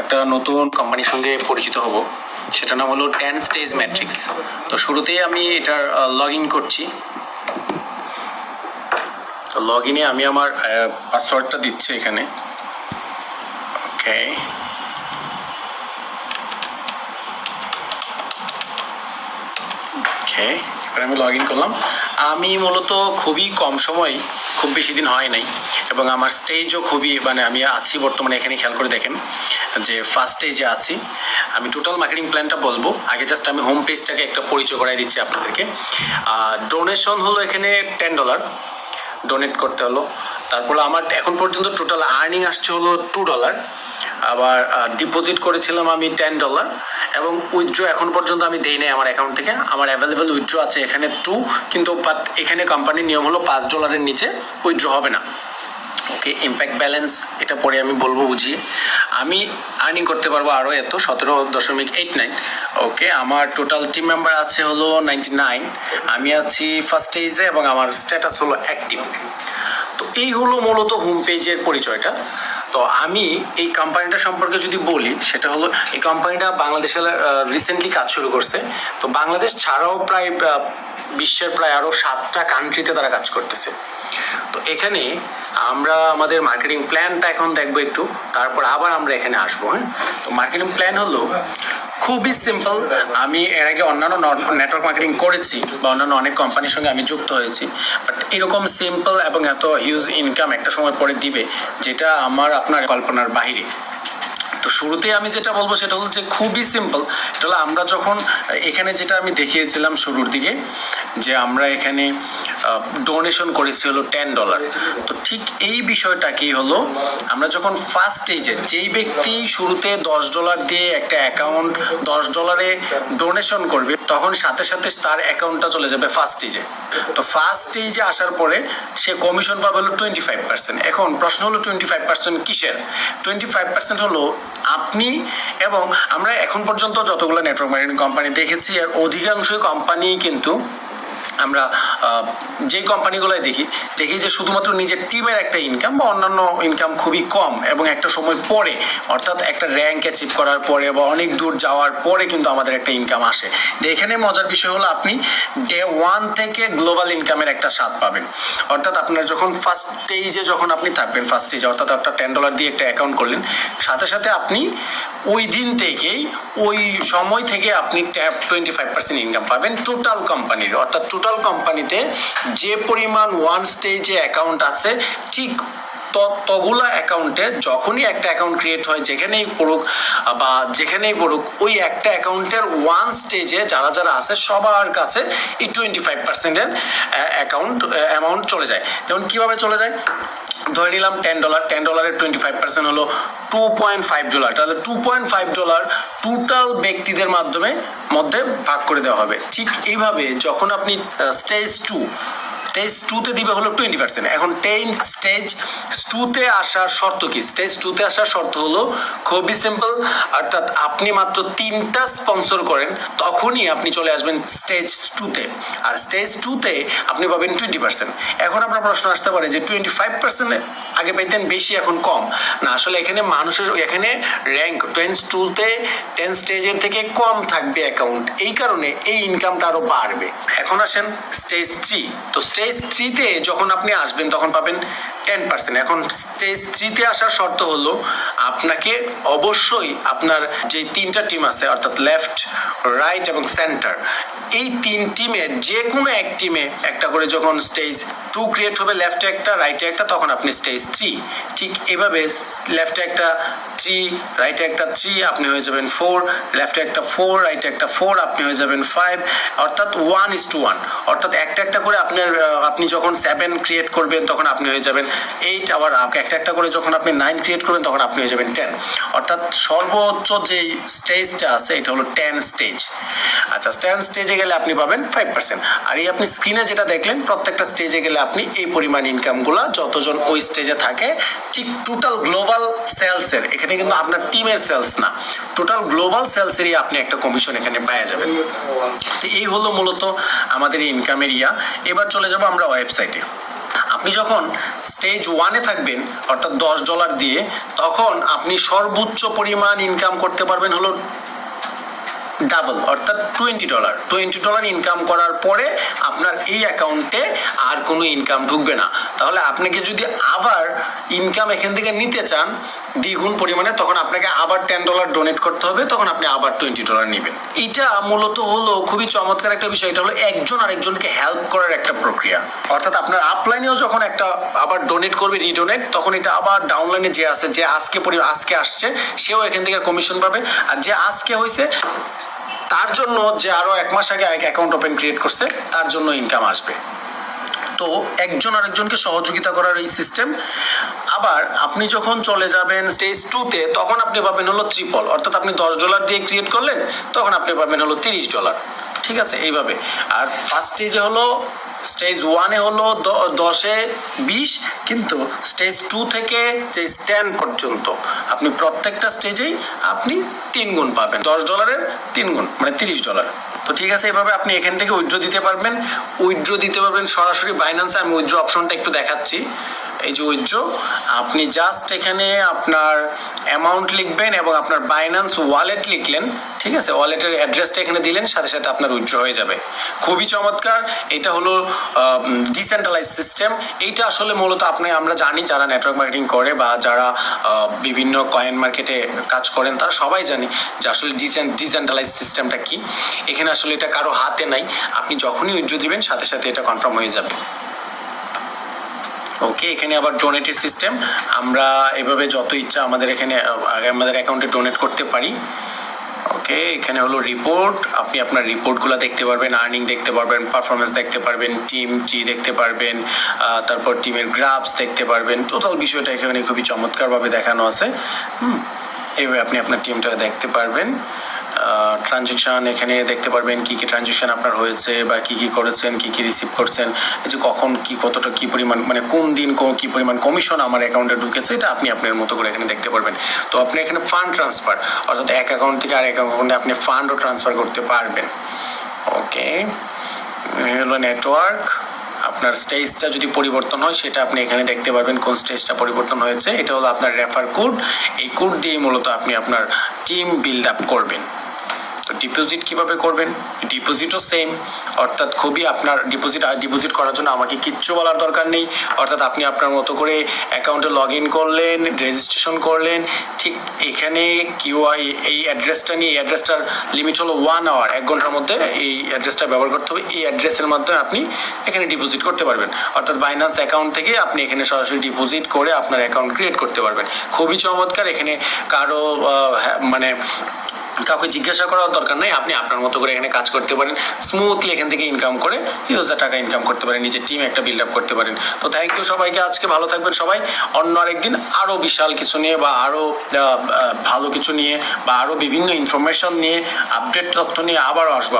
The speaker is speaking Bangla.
একটা নতুন কোম্পানির সঙ্গে পরিচিত হব। সেটা নাম হলো টেন স্টেজ ম্যাট্রিক্স তো শুরুতেই আমি এটার লগ ইন করছি। তো লগ ইনে আমি আমার পাসওয়ার্ডটা দিচ্ছি এখানে। ওকে আমি লগ ইন করলাম। আমি মূলত খুবই কম সময় খুব বেশি দিন হয় নাই। এবং আমার স্টেজও খুবই মানে আমি আছি বর্তমানে এখানে খেয়াল করে দেখেন যে ফার্স্ট স্টেজে আছি। আমি টোটাল মার্কেটিং প্ল্যানটা বলব। আগে জাস্ট আমি হোম পেজটাকে একটা পরিচয় করাই দিচ্ছি আপনাদেরকে। ডোনেশন হলো এখানে টেন ডলার ডোনেট করতে হলো। তারপর আমার এখন পর্যন্ত টোটাল আর্নিং আসছে হলো টু ডলার আবার ডিপোজিট করেছিলাম আমি টেন ডলার এবং উইথড্র এখন পর্যন্ত আমি দেই নাই আমার অ্যাকাউন্ট থেকে। আমার অ্যাভেলেবেল উইথড্র আছে এখানে টু কিন্তু বাট এখানে কোম্পানির নিয়ম হলো পাঁচ ডলারের নিচে উইথড্র হবে না। ওকে ইম্প্যাক্ট ব্যালেন্স এটা পরে আমি বলব, বুঝিয়ে। আমি আর্নিং করতে পারব আরও এত, সতেরো দশমিক এইট নাইন ওকে আমার টোটাল টিম মেম্বার আছে হলো নাইনটি নাইন আমি আছি ফার্স্ট স্টেজে এবং আমার স্ট্যাটাস হলো অ্যাক্টিভ তো এই হলো মূলত হোম পেজের পরিচয়টা। তো আমি এই কোম্পানিটা সম্পর্কে যদি বলি, সেটা হলো এই কোম্পানিটা বাংলাদেশে রিসেন্টলি কাজ শুরু করছে। তো বাংলাদেশ ছাড়াও প্রায় বিশ্বের প্রায় আরও সাতটা কান্ট্রিতে তারা কাজ করতেছে। তো এখানে আমরা আমাদের মার্কেটিং প্ল্যানটা এখন দেখব একটু, তারপর আবার আমরা এখানে আসব হ্যাঁ? তো মার্কেটিং প্ল্যান হলো খুবই সিম্পল আমি এর আগে অন্যান্য নেটওয়ার্ক মার্কেটিং করেছি বা অন্যান্য অনেক কোম্পানির সঙ্গে আমি যুক্ত হয়েছি। বাট এরকম সিম্পল এবং এত হিউজ ইনকাম একটা সময় পরে দিবে, যেটা আমার, আপনার কল্পনার বাইরে তো শুরুতে আমি যেটা বলব সেটা যে খুবই সিম্পল এটা হলো আমরা যখন, এখানে যেটা আমি দেখিয়েছিলাম শুরুর দিকে, যে আমরা এখানে ডোনেশন করেছি হলো টেন ডলার তো ঠিক এই বিষয়টাকেই হলো, আমরা যখন ফার্স্ট স্টেজে যেই ব্যক্তি শুরুতে দশ ডলার দিয়ে একটা অ্যাকাউন্ট দশ ডলারে ডোনেশন করবে, তখন সাথে সাথে তার অ্যাকাউন্টটা চলে যাবে ফার্স্ট স্টেজে তো ফার্স্ট স্টেজে আসার পরে সে কমিশন পাবে হলো টোয়েন্টি ফাইভ পার্সেন্ট এখন প্রশ্ন হলো টোয়েন্টি ফাইভ পার্সেন্ট কিসের? টোয়েন্টি ফাইভ পার্সেন্ট হলো আপনি এবং আমরা এখন পর্যন্ত যতগুলো নেটওয়ার্ক মার্কেটিং কোম্পানি দেখেছি এর অধিকাংশই কোম্পানি কিন্তু আমরা যেই কোম্পানিগুলোয় দেখি দেখি যে শুধুমাত্র নিজের টিমের একটা ইনকাম বা অন্যান্য ইনকাম খুবই কম এবং একটা সময় পরে, অর্থাৎ একটা র্যাঙ্ক অ্যাচিভ করার পরে বা অনেক দূর যাওয়ার পরে কিন্তু আমাদের একটা ইনকাম আসে। এখানে মজার বিষয় হলো আপনি ডে ওয়ান থেকে গ্লোবাল ইনকামের একটা স্বাদ পাবেন। অর্থাৎ আপনার যখন ফার্স্ট স্টেজে যখন আপনি থাকবেন ফার্স্ট স্টেজে অর্থাৎ একটা টেন ডলার দিয়ে একটা অ্যাকাউন্ট করলেন, সাথে সাথে আপনি ওই দিন থেকেই, ওই সময় থেকে আপনি ট্যাপ টোয়েন্টি ফাইভ পার্সেন্ট ইনকাম পাবেন টোটাল কোম্পানির অর্থাৎ টোটাল কোম্পানিতে যে পরিমাণ ওয়ান স্টেজে অ্যাকাউন্ট আছে, ঠিক তগুলা অ্যাকাউন্টে যখনই একটা অ্যাকাউন্ট ক্রিয়েট হয়, যেখানেই পড়ুক, বা যেখানেই পড়ুক, ওই একটা অ্যাকাউন্টের ওয়ান স্টেজে যারা যারা আছে, সবার কাছে এই টোয়েন্টি ফাইভ পার্সেন্টের অ্যাকাউন্ট অ্যামাউন্ট চলে যায়। যেমন কীভাবে চলে যায়? ধরে নিলাম টেন ডলার টেন ডলারের টোয়েন্টি ফাইভ পার্সেন্ট হলো টু পয়েন্ট ফাইভ ডলার তাহলে two point five dollar total ব্যক্তিদের মাধ্যমে মধ্যে ভাগ করে দেওয়া হবে। ঠিক এইভাবে যখন আপনি স্টেজ টু স্টেজ টুতে দিবে হলো টোয়েন্টি পার্সেন্ট এখন টেন স্টেজ টুতে আসার শর্ত কি? স্টেজ টুতে আসার শর্ত হলো খুবই সিম্পল অর্থাৎ আপনি মাত্র তিনটা স্পন্সর করেন, তখনই আপনি চলে আসবেন স্টেজ টুতে আর স্টেজ টুতে আপনি পাবেন টোয়েন্টি পার্সেন্ট এখন আপনার প্রশ্ন আসতে পারে যে টোয়েন্টি ফাইভ পার্সেন্ট আগে পেতেন বেশি, এখন কম। না, আসলে এখানে মানুষের, এখানে র্যাঙ্ক টেন টুতে টেন স্টেজের থেকে কম থাকবে অ্যাকাউন্ট এই কারণে এই ইনকামটা আরও বাড়বে। এখন আসেন স্টেজ থ্রি তো স্টেজ থ্রিতে যখন আপনি আসবেন, তখন পাবেন টেন পার্সেন্ট এখন স্টেজ থ্রিতে আসার শর্ত হলো, আপনাকে অবশ্যই আপনার যে তিনটা টিম আছে, অর্থাৎ লেফট রাইট এবং সেন্টার এই তিন টিমের যে কোনো এক টিমে একটা করে যখন স্টেজ টু ক্রিয়েট হবে লেফটে একটা রাইটে একটা, তখন আপনি স্টেজ থ্রি ঠিক এভাবে লেফটে একটা থ্রি রাইটে একটা থ্রি আপনি হয়ে যাবেন ফোর লেফটে একটা ফোর রাইটে একটা ফোর আপনি হয়ে যাবেন ফাইভ অর্থাৎ ওয়ান ইস টু ওয়ান অর্থাৎ একটা একটা করে আপনার আপনি যখন সেভেন ক্রিয়েট করবেন, তখন আপনি হয়ে যাবেন এইট আবার একটা একটা করে যখন আপনি নাইন ক্রিয়েট করবেন, তখন আপনি হয়ে যাবেন টেন অর্থাৎ সর্বোচ্চ যে স্টেজটা আছে, এটা হলো টেন স্টেজ আচ্ছা টেন স্টেজে গেলে আপনি পাবেন ফাইভ পার্সেন্ট আর এই আপনি স্ক্রিনে যেটা দেখলেন, প্রত্যেকটা স্টেজে গেলে আপনি এই পরিমাণ ইনকামগুলো যতজন ওই স্টেজে থাকে, ঠিক টোটাল গ্লোবাল সেলসের এখানে কিন্তু আপনার টিমের সেলস না টোটাল গ্লোবাল সেলসেরই আপনি একটা কমিশন এখানে পেয়ে যাবেন। তো এই হলো মূলত আমাদের ইনকামের ইয়া। এবার চলে যাব আমরা ওয়েবসাইটে আপনি যখন স্টেজ ওয়ানে থাকবেন, অর্থাৎ দশ ডলার দিয়ে, তখন আপনি সর্বোচ্চ পরিমাণ ইনকাম করতে পারবেন হলো ডাবল অর্থাৎ twenty dollar twenty dollar income করার পরে আপনার এই অ্যাকাউন্টে আর কোনো ইনকাম ঢুকবে না। তাহলে আপনাকে যদি আবার ইনকাম এখান থেকে নিতে চান, দ্বিগুণ পরিমাণে, তখন আপনাকে আবার টেন ডলার ডোনেট করতে হবে, তখন আপনি আবার টোয়েন্টি ডলার নেবেন। এটা মূলত হলো খুবই চমৎকার একটা বিষয়, এটা হলো একজন আরেকজনকে হেল্প করার একটা প্রক্রিয়া। অর্থাৎ আপনার আপলাইনেও যখন একটা আবার ডোনেট করবে রিডোনেট তখন এটা আবার ডাউনলাইনে যে আছে, যে আজকে আজকে আসছে, সেও এখান থেকে কমিশন পাবে। আর যে আজকে হয়েছে তার জন্য যে আরও এক মাস আগে এক অ্যাকাউন্ট ওপেন ক্রিয়েট করছে, তার জন্য ইনকাম আসবে। তো একজন আরেকজনকে সহযোগিতা করার এই সিস্টেম আবার আপনি যখন চলে যাবেন স্টেজ টুতে তখন আপনি পাবেন হলো ত্রিপল অর্থাৎ আপনি দশ ডলার দিয়ে ক্রিয়েট করলেন, তখন আপনি পাবেন হলো তিরিশ ডলার ঠিক আছে? এইভাবে। আর ফার্স্ট স্টেজে হলো স্টেজ ওয়ানে হলো দশে বিশ, কিন্তু স্টেজ টু থেকে যে স্ট্যান্ড পর্যন্ত, আপনি প্রত্যেকটা স্টেজেই আপনি তিন গুণ পাবেন। দশ ডলারের তিন গুণ মানে তিরিশ ডলার তো ঠিক আছে, এভাবে আপনি এখান থেকে উইড্রো দিতে পারবেন। উইড্রো দিতে পারবেন সরাসরি বাইন্যান্সে আমি উইড্রো অপশনটা একটু দেখাচ্ছি। এই যে উইথড্র, আপনি জাস্ট এখানে আপনার অ্যামাউন্ট লিখবেন এবং আপনার বাইন্যান্স ওয়ালেট লিখলেন, ঠিক আছে? ওয়ালেটের অ্যাড্রেসটা এখানে দিলেন, সাথে সাথে আপনার উইথড্র হয়ে যাবে। খুবই চমৎকার, এটা হলো ডিসেন্ট্রালাইজ সিস্টেম এইটা আসলে মূলত আপনি, আমরা জানি যারা নেটওয়ার্ক মার্কেটিং করে বা যারা বিভিন্ন কয়েন মার্কেটে কাজ করেন, তারা সবাই জানি যে আসলে ডিসেন্ট ডিসেন্ট্রালাইজ সিস্টেমটা কি। এখানে আসলে এটা কারও হাতে নাই। আপনি যখনই উইথড্র দিবেন, সাথে সাথে এটা কনফার্ম হয়ে যাবে। ওকে এখানে আবার ডোনেটের সিস্টেম আমরা এভাবে যত ইচ্ছা আমাদের এখানে আহ, আমাদের অ্যাকাউন্টে ডোনেট করতে পারি। ওকে এখানে হলো রিপোর্ট আপনি আপনার রিপোর্টগুলো দেখতে পারবেন আর্নিং দেখতে পারবেন পারফরমেন্স দেখতে পারবেন টিম টি দেখতে পারবেন তারপর টিমের গ্রাফস দেখতে পারবেন। টোটাল বিষয়টা এখানে খুবই চমৎকারভাবে দেখানো আছে। হুম এইভাবে আপনি আপনার টিমটা দেখতে পারবেন। ট্রানজেকশন এখানে দেখতে পারবেন কি কি ট্রানজেকশন আপনার হয়েছে বা কি কি করেছেন, কি কি রিসিভ করছেন যে কখন কি কতটা কি পরিমাণ মানে কোন দিন কি পরিমাণ কমিশন আমার অ্যাকাউন্টে ঢুকেছে, এটা আপনি আপনার মতো করে এখানে দেখতে পারবেন। তো আপনি এখানে ফান্ড ট্রান্সফার অর্থাৎ এক অ্যাকাউন্ট থেকে আরেক অ্যাকাউন্টে আপনি ফান্ডও ট্রান্সফার করতে পারবেন। ওকে হলো নেটওয়ার্ক আপনার স্টেজটা যদি পরিবর্তন হয়, সেটা আপনি এখানে দেখতে পারবেন কোন স্টেজটা পরিবর্তন হয়েছে। এটা হলো আপনার রেফার কোড এই কোড দিয়ে মূলত আপনি আপনার টিম বিল্ড আপ করবেন। ডিপোজিট কীভাবে করবেন? ডিপোজিটও সেম অর্থাৎ খুবই আপনার ডিপোজিট ডিপোজিট করার জন্য আমাকে কিচ্ছু বলার দরকার নেই। অর্থাৎ আপনি আপনার মতো করে অ্যাকাউন্টে লগ ইন করলেন রেজিস্ট্রেশন করলেন ঠিক এখানে কিউ এই অ্যাড্রেসটা নিয়ে এই অ্যাড্রেসটার লিমিট হলো ওয়ান আওয়ার এক ঘণ্টার মধ্যে এই অ্যাড্রেসটা ব্যবহার করতে হবে। এই অ্যাড্রেসের মাধ্যমে আপনি এখানে ডিপোজিট করতে পারবেন। অর্থাৎ বাইন্যান্স অ্যাকাউন্ট থেকে আপনি এখানে সরাসরি ডিপোজিট করে আপনার অ্যাকাউন্ট ক্রিয়েট করতে পারবেন। খুবই চমৎকার এখানে কারও হ্যাঁ, মানে কাউকে জিজ্ঞাসা করার দরকার নাই। আপনি আপনার মতো করে এখানে কাজ করতে পারেন। স্মুথলি এখান থেকে ইনকাম করে ইউজার টাকা ইনকাম করতে পারেন। নিজের টিম একটা বিল্ড আপ করতে পারেন। তো থ্যাংক ইউ সবাইকে। আজকে ভালো থাকবেন সবাই। অন্য আরেকদিন আরও বিশাল কিছু নিয়ে বা আরও ভালো কিছু নিয়ে বা আরও বিভিন্ন ইনফরমেশন নিয়ে আপডেট তথ্য নিয়ে আবারও আসব